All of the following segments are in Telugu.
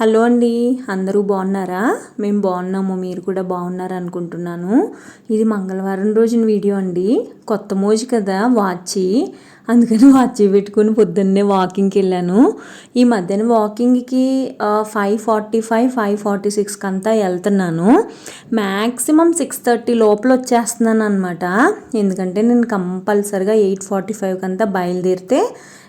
హలో అండి అందరూ బాగున్నారా? మేము బాగున్నాము మీరు కూడా బాగున్నారు అనుకుంటున్నాను. ఇది మంగళవారం రోజున వీడియో అండి. కొత్త మోజు కదా వాచి. అందుకని వాచి పెట్టుకుని పొద్దున్నే వాకింగ్కి వెళ్ళాను. ఈ మధ్యన వాకింగ్కి five forty five five forty సిక్స్కి అంతా వెళ్తున్నాను. మ్యాక్సిమం సిక్స్ థర్టీ లోపల వచ్చేస్తున్నాను అనమాట ఎందుకంటే నేను కంపల్సరిగా ఎయిట్ ఫార్టీ ఫైవ్కి అంతా బయలుదేరితే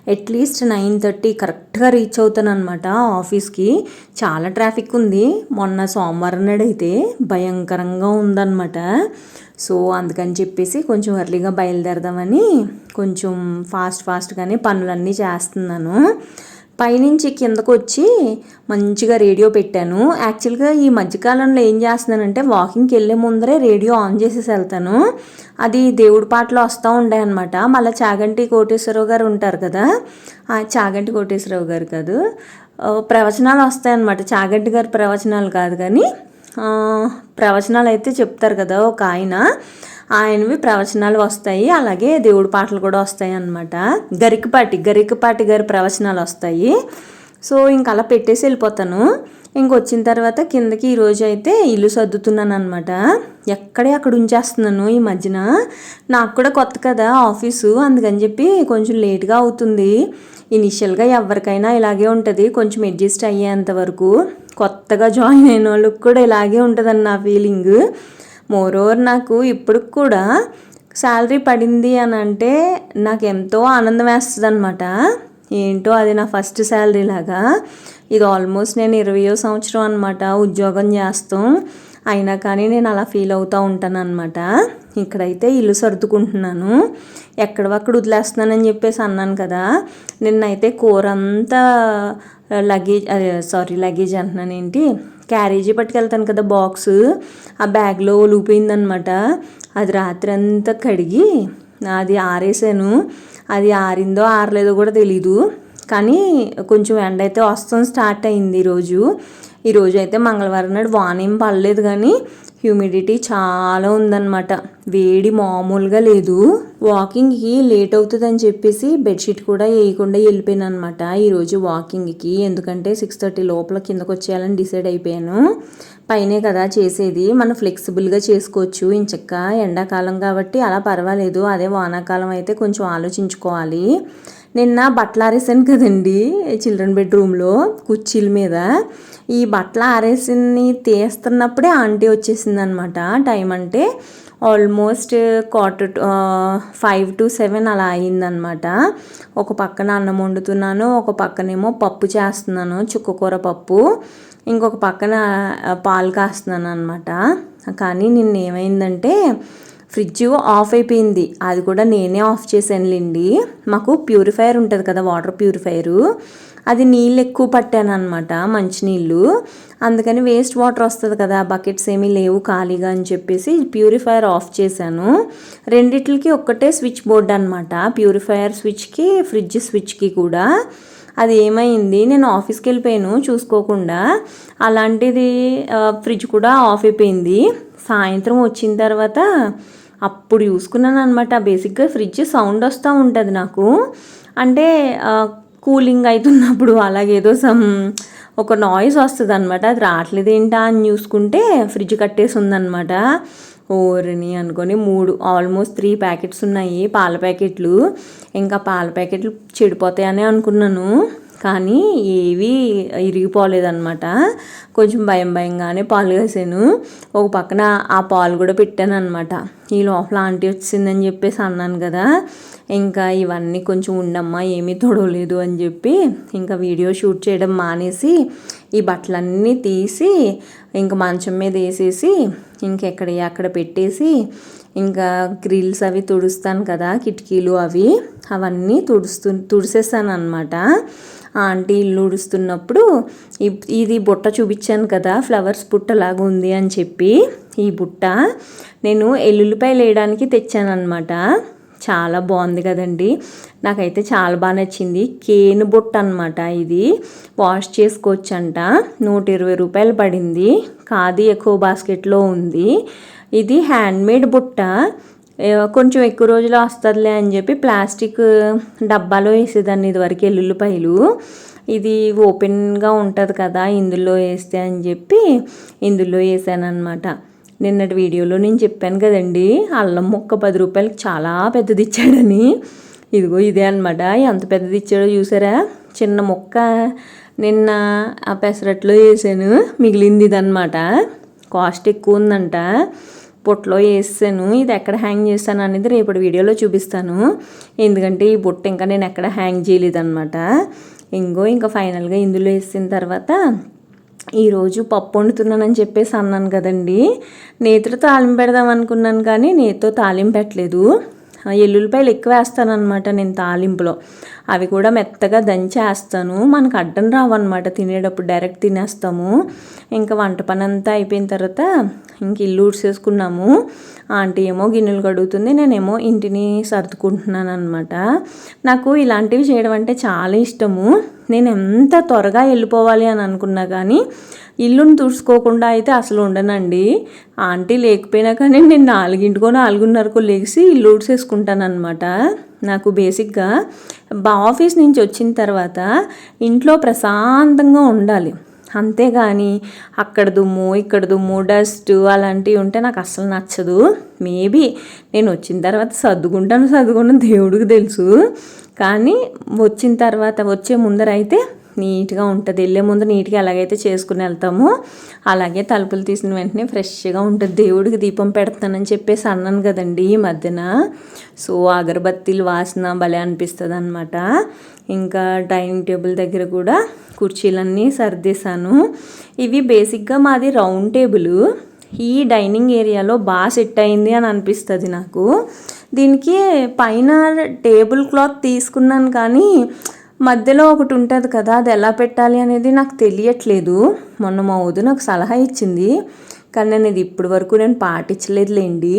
అట్లీస్ట్ నైన్ థర్టీ కరెక్ట్గా రీచ్ అవుతాను అనమాట ఆఫీస్కి చాలా ట్రాఫిక్ ఉంది. మొన్న సోమవారం నాడు అయితే భయంకరంగా ఉందన్నమాట. సో అందుకని చెప్పేసి కొంచెం ఎర్లీగా బయలుదేరదామని కొంచెం ఫాస్ట్ ఫాస్ట్గానే పనులన్నీ చేస్తున్నాను. పైనుంచి కిందకు వచ్చి మంచిగా రేడియో పెట్టాను. యాక్చువల్గా ఈ మధ్యకాలంలో ఏం చేస్తున్నానంటే వాకింగ్కి వెళ్ళే ముందరే రేడియో ఆన్ చేసేసి వెళ్తాను. అది దేవుడి పాటలు వస్తూ ఉంటాయి అనమాట మళ్ళీ చాగంటి కోటేశ్వరరావు గారు ఉంటారు కదా? చాగంటి కోటేశ్వరరావు గారు కాదు. ప్రవచనాలు వస్తాయన్నమాట చాగంటి గారి ప్రవచనాలు కాదు కానీ ప్రవచనాలు అయితే చెప్తారు కదా ఒక ఆయన. ఆయనవి ప్రవచనాలు వస్తాయి. అలాగే దేవుడి పాటలు కూడా వస్తాయి అన్నమాట. గరికపాటి గరికపాటి గారి ప్రవచనాలు వస్తాయి. సో ఇంక అలా పెట్టేసి వెళ్ళిపోతాను. ఇంకొచ్చిన తర్వాత కిందకి ఈరోజు అయితే ఇల్లు సర్దుతున్నాను అనమాట ఎక్కడే అక్కడ ఉంచేస్తున్నాను ఈ మధ్యన. నాకు కూడా కొత్త కదా ఆఫీసు. అందుకని చెప్పి కొంచెం లేట్గా అవుతుంది. ఇనిషియల్గా ఎవరికైనా ఇలాగే ఉంటుంది. కొంచెం అడ్జస్ట్ అయ్యేంత వరకు కొత్తగా జాయిన్ అయిన వాళ్ళకి కూడా ఇలాగే ఉంటుందని నా ఫీలింగ్. మోరోవర్ నాకు ఇప్పుడు కూడా శాలరీ పడింది అని అంటే నాకు ఎంతో ఆనందం వేస్తుంది అనమాట ఏంటో అది నా ఫస్ట్ శాలరీ లాగా. ఇది ఆల్మోస్ట్ నేను ఇరవయో సంవత్సరం అనమాట ఉద్యోగం చేస్తాం. అయినా కానీ నేను అలా ఫీల్ అవుతూ ఉంటాను అనమాట ఇక్కడైతే ఇల్లు సర్దుకుంటున్నాను. ఎక్కడవక్కడ వదిలేస్తున్నానని చెప్పేసి అన్నాను కదా. నిన్నైతే కూర అంతా లగేజ్ సారీ లగేజ్ అంటున్నాను ఏంటి? క్యారేజీ పట్టుకెళ్తాను కదా బాక్స్ ఆ బ్యాగ్లో లూపోయిందనమాట అది రాత్రి అంతా కడిగి అది ఆరేసాను. అది ఆరిందో ఆరలేదో కూడా తెలీదు. కానీ కొంచెం ఎండ అయితే వస్తుంది స్టార్ట్ అయింది ఈరోజు. ఈరోజు అయితే మంగళవారం నాడు వాన ఏం పడలేదు కానీ హ్యూమిడిటీ చాలా ఉందన్నమాట. వేడి మామూలుగా లేదు. వాకింగ్కి లేట్ అవుతుందని చెప్పేసి బెడ్షీట్ కూడా వేయకుండా వెళ్ళిపోయాను అనమాట ఈరోజు వాకింగ్కి ఎందుకంటే సిక్స్ థర్టీ లోపల కిందకు వచ్చేయాలని డిసైడ్ అయిపోయాను. పైనే కదా చేసేది. మనం ఫ్లెక్సిబుల్గా చేసుకోవచ్చు. ఇంచక్క ఎండాకాలం కాబట్టి అలా పర్వాలేదు. అదే వానాకాలం అయితే కొంచెం ఆలోచించుకోవాలి. నిన్న బట్టలు ఆరేసాను కదండి చిల్డ్రన్ బెడ్రూమ్లో కుర్చీల మీద. ఈ బట్టలు ఆరేసిని తీస్తున్నప్పుడే ఆంటీ వచ్చేసింది అనమాట టైం అంటే almost quarter five to seven అలా అయిందనమాట. ఒక పక్కన అన్నం వండుతున్నాను ఒక పక్కనేమో పప్పు చేస్తున్నాను చుక్కకూర పప్పు. ఇంకొక పక్కన పాలు కాస్తున్నాను అనమాట కానీ నిన్న ఏమైందంటే ఫ్రిడ్జ్ ఆఫ్ అయిపోయింది. అది కూడా నేనే ఆఫ్ చేశానులేండి మాకు ప్యూరిఫైయర్ ఉంటుంది కదా వాటర్ ప్యూరిఫైయరు. అది నీళ్ళు ఎక్కువ పట్టాను అనమాట మంచినీళ్ళు. అందుకని వేస్ట్ వాటర్ వస్తుంది కదా బకెట్స్ ఏమీ లేవు ఖాళీగా అని చెప్పేసి ప్యూరిఫైయర్ ఆఫ్ చేశాను. రెండిట్లకి ఒక్కటే స్విచ్ బోర్డ్ అనమాట ప్యూరిఫైయర్ స్విచ్కి ఫ్రిడ్జ్ స్విచ్కి కూడా. అది ఏమైంది? నేను ఆఫీస్కి వెళ్ళిపోయాను చూసుకోకుండా. అలాంటిది ఫ్రిడ్జ్ కూడా ఆఫ్ అయిపోయింది. సాయంత్రం వచ్చిన తర్వాత అప్పుడు చూసుకున్నాను అనమాట బేసిక్గా ఫ్రిడ్జ్ సౌండ్ వస్తూ ఉంటుంది నాకు. అంటే కూలింగ్ అవుతున్నప్పుడు అలాగేదో సమ్ ఒక నాయిస్ వస్తుంది అనమాట అది రావట్లేదు ఏంటా అని చూసుకుంటే ఫ్రిడ్జ్ కట్టేసి ఉందన్నమాట. ఓరిని అనుకొని మూడు ఆల్మోస్ట్ త్రీ ప్యాకెట్స్ ఉన్నాయి పాల ప్యాకెట్లు. ఇంకా పాల ప్యాకెట్లు చెడిపోతాయని అనుకున్నాను. కానీ ఏవి ఇరిగిపోలేదన్నమాట. కొంచెం భయం భయంగానే పాలు వేసాను ఒక పక్కన ఆ పాలు కూడా పెట్టాను అనమాట ఈ లోపల ఆంటీ వచ్చిందని చెప్పేసి అన్నాను కదా. ఇంకా ఇవన్నీ కొంచెం ఉండమ్మా ఏమీ తొడవలేదు అని చెప్పి ఇంకా వీడియో షూట్ చేయడం మానేసి ఈ బట్టలన్నీ తీసి ఇంకా మంచం మీద వేసేసి ఇంకెక్కడ అక్కడ పెట్టేసి ఇంకా గ్రిల్స్ అవి తుడుస్తాను కదా కిటికీలు అవి. అవన్నీ తుడుస్తు తుడిసేసాను అనమాట ఆంటీ ఇల్లు ఉడుస్తున్నప్పుడు ఇది బుట్ట చూపించాను కదా ఫ్లవర్స్ బుట్టలాగా ఉంది అని చెప్పి ఈ బుట్ట నేను ఎల్లుల్లిపాయలు వేయడానికి తెచ్చానమాట చాలా బాగుంది కదండి. నాకైతే చాలా బాగా నచ్చింది. కేను బుట్ట అనమాట ఇది. వాష్ చేసుకోవచ్చంట. నూట ఇరవై రూపాయలు పడింది. కాది ఎక్కువ బాస్కెట్లో ఉంది. ఇది హ్యాండ్మేడ్ బుట్ట. కొంచెం ఎక్కువ రోజులు వస్తుందిలే అని చెప్పి ప్లాస్టిక్ డబ్బాలో వేసేదాన్ని ఇదివరకు ఎల్లుల్లిపాయలు. ఇది ఓపెన్గా ఉంటుంది కదా ఇందులో వేస్తే అని చెప్పి ఇందులో వేసాను అనమాట నిన్నటి వీడియోలో నేను చెప్పాను కదండి అల్లం ముక్క పది రూపాయలకి చాలా పెద్దది ఇచ్చాడని ఇదిగో ఇదే అనమాట ఎంత పెద్దది ఇచ్చాడో చూసారా? చిన్న ముక్క నిన్న ఆ పెసరట్లో వేసాను. మిగిలింది ఇదనమాట కాస్ట్ ఎక్కువ ఉందంట. బుట్టలో వేసాను. ఇది ఎక్కడ హ్యాంగ్ చేస్తాను అనేది రేపటి వీడియోలో చూపిస్తాను. ఎందుకంటే ఈ బుట్ట ఇంకా నేను ఎక్కడ హ్యాంగ్ చేయలేదన్నమాట. ఇంకో ఇంకా ఫైనల్గా ఇందులో వేసిన తర్వాత ఈరోజు పప్పు వండుతున్నానని చెప్పేసి అన్నాను కదండి. నేతితో తాలింపు పెడదాం అనుకున్నాను కానీ నేతితో తాలింపు పెట్టలేదు. ఎల్లుల్లిపాయలు ఎక్కువ వేస్తాను అనమాట నేను తాలింపులో. అవి కూడా మెత్తగా దంచేస్తాను. మనకు అడ్డం రావన్నమాట తినేటప్పుడు డైరెక్ట్ తినేస్తాము. ఇంకా వంట పని అంతా అయిపోయిన తర్వాత ఇంక ఇల్లు ఊడ్చేసుకున్నాము. ఆంటీ ఏమో గిన్నెలు కడుగుతుంది నేనేమో ఇంటిని సర్దుకుంటున్నాను అనమాట నాకు ఇలాంటివి చేయడం అంటే చాలా ఇష్టము. నేను ఎంత త్వరగా వెళ్ళిపోవాలి అని అనుకున్నా కానీ ఇల్లును తుడుచుకోకుండా అయితే అసలు ఉండనండి. ఆంటీ లేకపోయినా కానీ నేను నాలుగింటికో నాలుగున్నరకో లేచి ఇల్లు ఊడ్చేసుకుంటానమాట నాకు బేసిక్గా ఆఫీస్ నుంచి వచ్చిన తర్వాత ఇంట్లో ప్రశాంతంగా ఉండాలి. అంతేగాని అక్కడ దుమ్ము ఇక్కడ దుమ్ము డస్ట్ అలాంటివి ఉంటే నాకు అస్సలు నచ్చదు. మేబీ నేను వచ్చిన తర్వాత సర్దుకుంటాను సర్దుకుంటాను దేవుడికి తెలుసు. కానీ వచ్చిన తర్వాత వచ్చే ముందర అయితే నీట్గా ఉంటుంది. వెళ్ళే ముందు నీట్గా ఎలాగైతే చేసుకుని వెళ్తామో అలాగే తలుపులు తీసిన వెంటనే ఫ్రెష్గా ఉంటుంది. దేవుడికి దీపం పెడతానని చెప్పేసి అన్నాను కదండి ఈ మధ్యన. సో అగరబత్తీలు వాసన భలే అనిపిస్తుంది అనమాట ఇంకా డైనింగ్ టేబుల్ దగ్గర కూడా కుర్చీలన్నీ సర్దేశాను. ఇవి బేసిక్గా మాది రౌండ్ టేబుల్. ఈ డైనింగ్ ఏరియాలో బాగా సెట్ అయింది అని అనిపిస్తుంది నాకు. దీనికి పైన టేబుల్ క్లాత్ తీసుకున్నాను కానీ మధ్యలో ఒకటి ఉంటుంది కదా అది ఎలా పెట్టాలి అనేది నాకు తెలియట్లేదు. మొన్న మా వదిన నాకు సలహా ఇచ్చింది. కానీ నేను ఇది ఇప్పటి వరకు నేను పాటించలేదులేండి.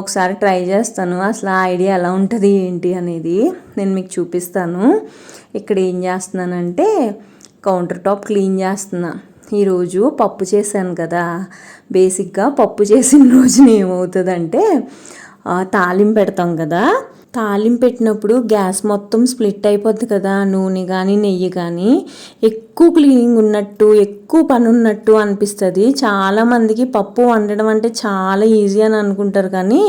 ఒకసారి ట్రై చేస్తాను అసలు ఆ ఐడియా ఎలా ఉంటుంది ఏంటి అనేది నేను మీకు చూపిస్తాను. ఇక్కడ ఏం చేస్తున్నానంటే కౌంటర్ టాప్ క్లీన్ చేస్తున్నా. ఈరోజు పప్పు చేశాను కదా బేసిక్గా పప్పు చేసిన రోజున ఏమవుతుందంటే తాలింపు పెడతాం కదా తాలింపు పెట్టినప్పుడు గ్యాస్ మొత్తం స్ప్లిట్ అయిపోద్ది కదా నూనె కానీ నెయ్యి కానీ ఎక్కువ క్లీనింగ్ ఉన్నట్టు ఎక్కువ పని ఉన్నట్టు అనిపిస్తుంది. చాలామందికి పప్పు వండడం అంటే చాలా ఈజీ అని అనుకుంటారు కానీ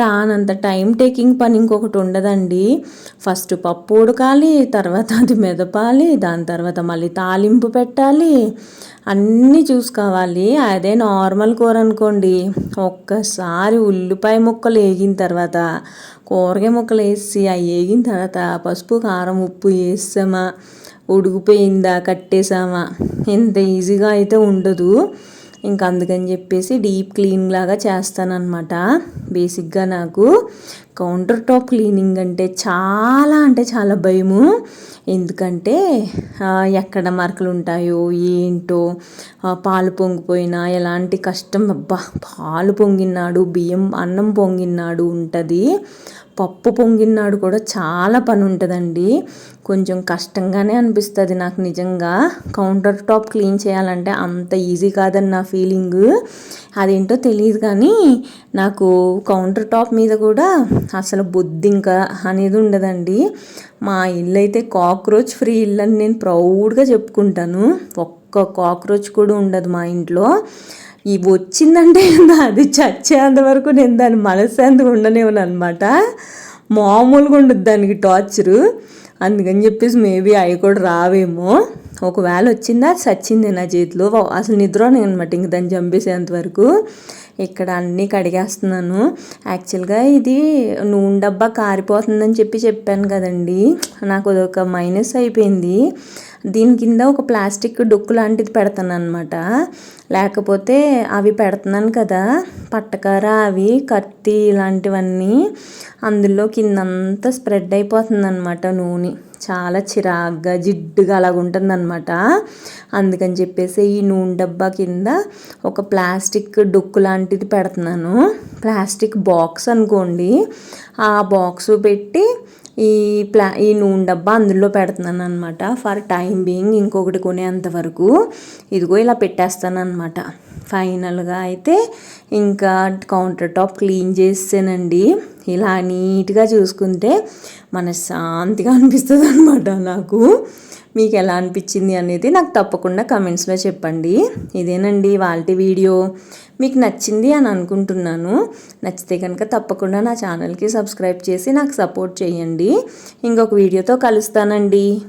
దానంత టైం టేకింగ్ పని ఇంకొకటి ఉండదండి. ఫస్ట్ పప్పు ఉడకాలి తర్వాత అది మెదపాలి దాని తర్వాత మళ్ళీ తాలింపు పెట్టాలి. అన్నీ చూసుకోవాలి. అదే నార్మల్ కూర అనుకోండి. ఒక్కసారి ఉల్లిపాయ ముక్కలు వేగిన తర్వాత కూరగాయ ముక్కలు వేసి అవి వేగిన తర్వాత పసుపు కారం ఉప్పు వేసామా ఉడికిపోయిందా కట్టేసామా ఎంత ఈజీగా అయితే ఉండదు ఇంకా అందుకని చెప్పేసి డీప్ క్లీన్ లాగా చేస్తానన్నమాట బేసిక్గా నాకు కౌంటర్ టాప్ క్లీనింగ్ అంటే చాలా అంటే చాలా భయము ఎందుకంటే ఎక్కడ మరకలు ఉంటాయో ఏంటో పాలు పొంగిపోయినా ఎలాంటి కష్టం అబ్బా పాలు పొంగినాడు బియ్యం అన్నం పొంగినాడు ఉంటుంది పప్పు పొంగినాడు కూడా చాలా పని ఉంటుందండి కొంచెం కష్టంగానే అనిపిస్తుంది నాకు నిజంగా. కౌంటర్ టాప్ క్లీన్ చేయాలంటే అంత ఈజీ కాదని నా ఫీలింగ్. అదేంటో తెలియదు కానీ నాకు కౌంటర్ టాప్ మీద కూడా అసలు బొద్దింక అనేది ఉండదండి. మా ఇల్లు అయితే కాక్రోచ్ ఫ్రీ ఇల్లు అని నేను ప్రౌడ్గా చెప్పుకుంటాను. ఒక్క కాక్రోచ్ కూడా ఉండదు మా ఇంట్లో. ఇవి వచ్చిందంటే అది చచ్చేంత వరకు నేను దాన్ని మనశ్శాంతిగా ఉండనివ్వను అనమాట మామూలుగా ఉండదు దానికి టార్చరు. అందుకని చెప్పేసి మేబీ అవి కూడా రావేమో. ఒకవేళ వచ్చిందా? చచ్చింది నా చేతిలో. అసలు నిద్ర అనమాట ఇంక దాన్ని చంపేసేంత వరకు. ఇక్కడ అన్నీ కడిగేస్తున్నాను. యాక్చువల్గా ఇది నూనె డబ్బా కారిపోతుందని చెప్పి చెప్పాను కదండి. నాకు అదొక మైనస్ అయిపోయింది. దీని కింద ఒక ప్లాస్టిక్ డొక్కు లాంటిది పెడతాను అనమాట లేకపోతే అవి పెడుతున్నాను కదా పట్టకార అవి కత్తి ఇలాంటివన్నీ అందులో కిందంతా స్ప్రెడ్ అయిపోతుంది అనమాట నూనె. చాలా చిరాగ్గా జిడ్డుగా అలాగ ఉంటుందన్నమాట. అందుకని చెప్పేసి ఈ నూనె డబ్బా కింద ఒక ప్లాస్టిక్ డొక్కు లాంటిది పెడుతున్నాను. ప్లాస్టిక్ బాక్స్ అనుకోండి ఆ బాక్స్ పెట్టి ఈ ప్లా ఈ నూనె డబ్బా అందులో పెడుతున్నాను అనమాట ఫర్ టైం బీయింగ్ ఇంకొకటి కొనేంత వరకు ఇదిగో ఇలా పెట్టేస్తాను అనమాట ఫైనల్గా అయితే ఇంకా కౌంటర్ టాప్ క్లీన్ చేసానండి ఇలా నీట్గా చూసుకుంటే మనశ్శాంతిగా అనిపిస్తుంది అనమాట నాకు. మీకు ఎలా అనిపించింది అనేది నాకు తప్పకుండా కమెంట్స్లో చెప్పండి. ఇదేనండి వాళ్ళ వీడియో. మీకు నచ్చింది అని అనుకుంటున్నాను. నచ్చితే కనుక తప్పకుండా నా ఛానల్కి సబ్స్క్రైబ్ చేసి నాకు సపోర్ట్ చేయండి. ఇంకొక వీడియోతో కలుస్తానండి.